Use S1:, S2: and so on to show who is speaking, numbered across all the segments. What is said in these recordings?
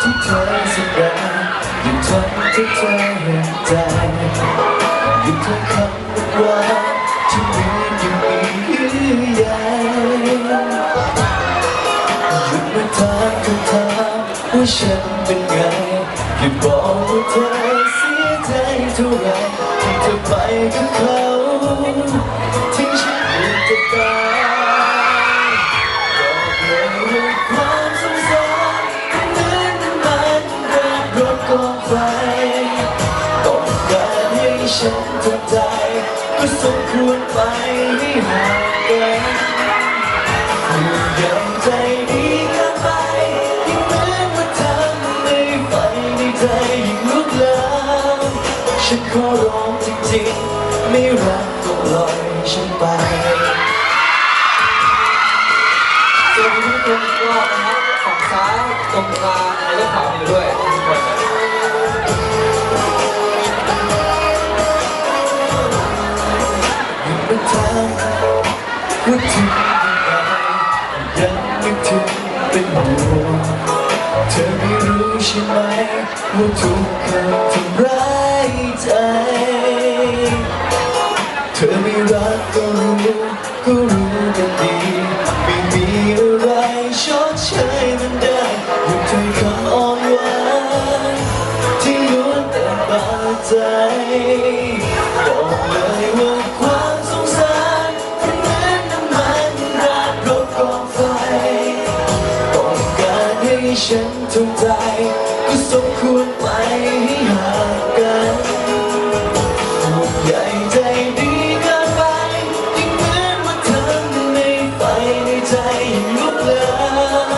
S1: ที่เธอสัญญายังทำที่เธอเห็นใจหยุดทุกคำว่าที่มียังมีเยื่อใยหยุดมาถามคำถามว่าฉันเป็นไงหยุดบอกว่าเธอเสียใจเท่าไรที่เธอไปกับเขาทิ้งฉันอยู่กับตา กับรถกองไฟต้องการให้ฉันทำใจก็สมควรไปให้ห่างกันอยู่อย่างใจดีกินไปยิ่งเหมือนว่าทำให้ไฟในใจยิ่งลุกลามฉันขอร้องจริงๆไม่รักก็ปล่อยฉันไป
S2: สวัสดีทุกคนก็นะครับฝั่งซ้ายตรงกลางแล้วก็ขวามือด้วยทุกคน
S1: ว่าถึงยังไงยังนึกถึงเป็นห่วงเธอไม่รู้ใช่ไหมว่าทุกคำทำร้ายใจ เธอไม่รักก็รู้ก็รู้กันดีไม่มีอะไรชดเชยมันได้ยุดถ้อยคำอ่อนหวานที่ล้วนแต่บาดใจบอกเลยว่า ฉันทำใจก็สมควรไปให้ห่างกันห่วงใยใจดีเกินไปยิ่งเหมือนว่าทำให้ไฟในใจยิ่งลุกลาม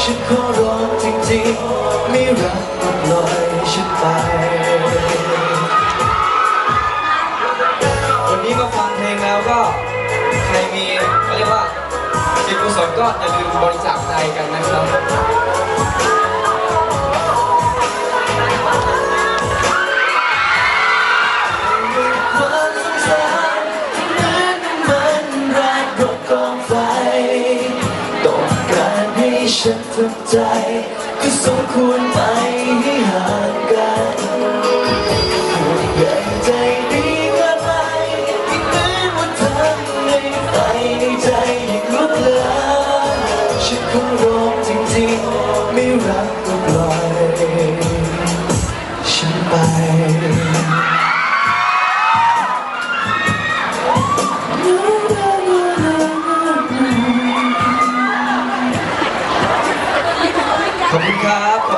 S1: ฉันขอร้องจริงๆไม่รักก็ปล่อยฉันไป
S2: นก็อย่าลืมบริจาคใจกันนะครับ
S1: ฉันทำใจก็สมควรไปให้ห่ จริงไม่รักก็ปล่อยฉันไปขอบคุณครับ